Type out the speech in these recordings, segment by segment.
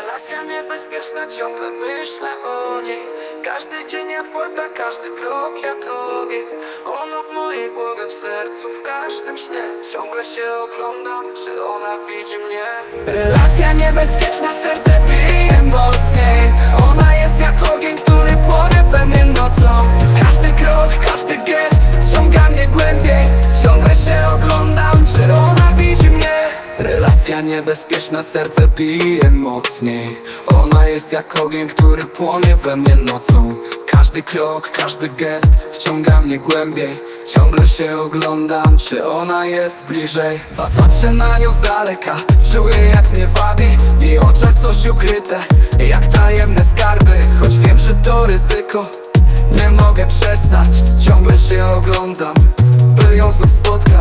Relacja niebezpieczna, ciągle myślę o niej. Każdy dzień jak płyta, każdy krok jak ogień. Ona w mojej głowie, w sercu, w każdym śnie. Ciągle się oglądam, czy ona widzi mnie. Relacja niebezpieczna, Relacja niebezpieczna, serce bije mocniej. Ona jest jak ogień, który płonie we mnie nocą. Każdy krok, każdy gest wciąga mnie głębiej. Ciągle się oglądam, czy ona jest bliżej. Patrzę na nią z daleka, czuję jak mnie wabi. W jej oczach coś ukryte, jak tajemne skarby. Choć wiem, że to ryzyko nie mogę przestać, ciągle się oglądam By ją znów spotkać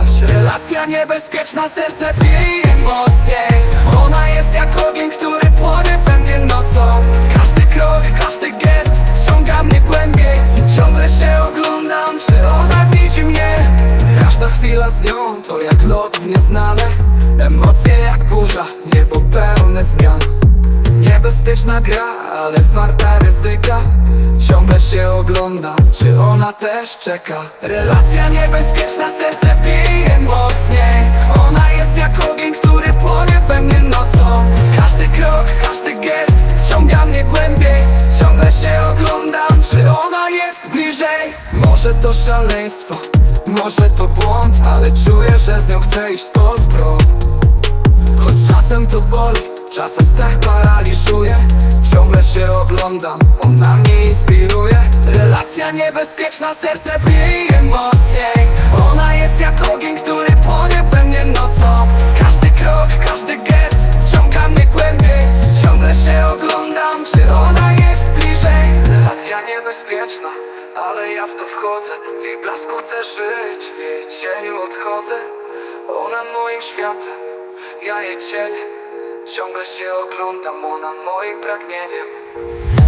Relacja niebezpieczna, serce bije mocniej Ona jest jak ogień, który płonie we mnie nocą. Każdy krok, każdy gest wciąga mnie głębiej. Ciągle się oglądam, czy ona widzi mnie. Każda chwila z nią to jak lot w nieznane. Emocje jak burza, niebo pełne zmian. Niebezpieczna gra, ale warta Ciągle się ogląda, czy ona też czeka? Relacja niebezpieczna, serce bije mocniej. Ona jest jak ogień, który płonie we mnie nocą. Każdy krok, każdy gest wciąga mnie głębiej. Ciągle się oglądam, czy ona jest bliżej. Może to szaleństwo, może to błąd Ale czuję, że z nią chcę iść pod prąd. Choć czasem to boli, czasem strach paraliżuje Oglądam, ona mnie inspiruje. Relacja niebezpieczna, serce bije mocniej Ona jest jak ogień, który płonie we mnie nocą. Każdy krok, każdy gest wciąga mnie głębiej. Ciągle się oglądam, czy ona jest bliżej? Relacja niebezpieczna, ale ja w to wchodzę. W jej blasku chcę żyć, w jej cieniu odchodzę. Ona moim światem, ja jej cieniem Ciągle się oglądam, ona moim pragnieniem